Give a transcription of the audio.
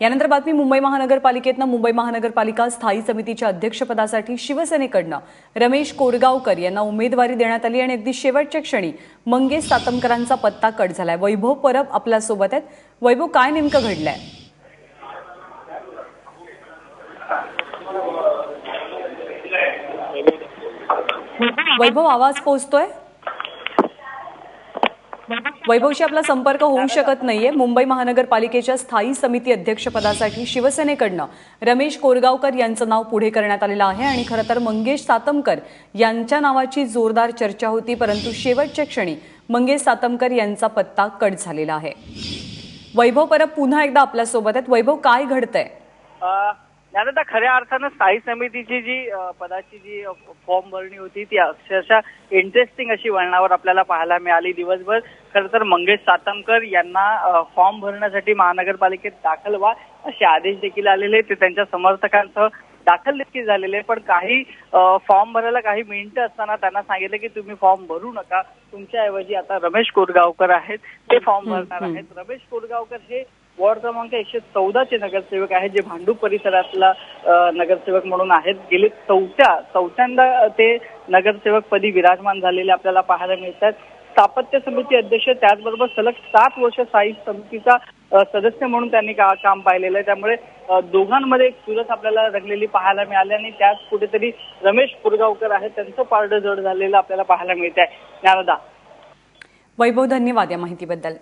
यानंतर बातमी मुंबई महानगरपालिकेतनं मुंबई महानगरपालिका स्थायी समितीच्या अध्यक्षपदासाठी शिवसेनेकडनं रमेश कोरगावकर यांना उमेदवारी देण्यात आली आणि अगदी शेवटच्या क्षणी मंगेश सातमकरांचा पत्ता कट झालाय. वैभव परब आपल्यासोबत आहेत. वैभव काय नेमकं घडलंय? वैभव आवाज पोहोचतोय? वैभवशी आपला संपर्क होऊ शकत नाहीये. मुंबई महानगरपालिकेच्या स्थायी समिती अध्यक्षपदासाठी शिवसेनेकडनं रमेश कोरगावकर यांचं नाव पुढे करण्यात आलेलं आहे आणि खरं तर मंगेश सातमकर यांच्या नावाची जोरदार चर्चा होती परंतु शेवटच्या क्षणी मंगेश सातमकर यांचा पत्ता कट झालेला आहे. वैभव परब पुन्हा एकदा आपल्यासोबत आहेत. वैभव काय घडतंय? ज्ञानदा खऱ्या अर्थानं स्थायी समितीची जी पदाची जी फॉर्म भरणी होती ती अक्षरशः इंटरेस्टिंग अशी वळणावर आपल्याला पाहायला मिळाली दिवसभर. खरं तर मंगेश सातमकर यांना फॉर्म भरण्यासाठी महानगरपालिकेत दाखल व्हा असे आदेश देखील आलेले ते त्यांच्या समर्थकांसह दाखल देखील झालेले पण काही फॉर्म भरायला काही मिनिटं असताना त्यांना सांगितलं की तुम्ही फॉर्म भरू नका. तुमच्याऐवजी आता रमेश कोरगावकर आहेत. ते फॉर्म भरणार. आहेत. रमेश कोरगावकर हे वॉर्ड क्रमांक एकशे चौदाचे नगरसेवक आहेत जे भांडूप परिसरातला नगरसेवक म्हणून आहेत. गेले चौथ्या चौथ्यांदा ते नगरसेवक पदी विराजमान झालेले आपल्याला पाहायला मिळतात. स्थापत्य समिती अध्यक्ष त्याचबरोबर सलग सात वर्ष स्थायी समितीचा सदस्य म्हणून त्यांनी का, काम पाहिलेलं आहे. त्यामुळे दोघांमध्ये एक चुरस आपल्याला रंगलेली पाहायला मिळाली आणि त्याच कुठेतरी रमेश पुरगावकर आहेत. त्यांचं पारडं जड झालेलं आपल्याला पाहायला मिळत आहे ज्ञानदा वैभव धन्यवाद या माहितीबद्दल.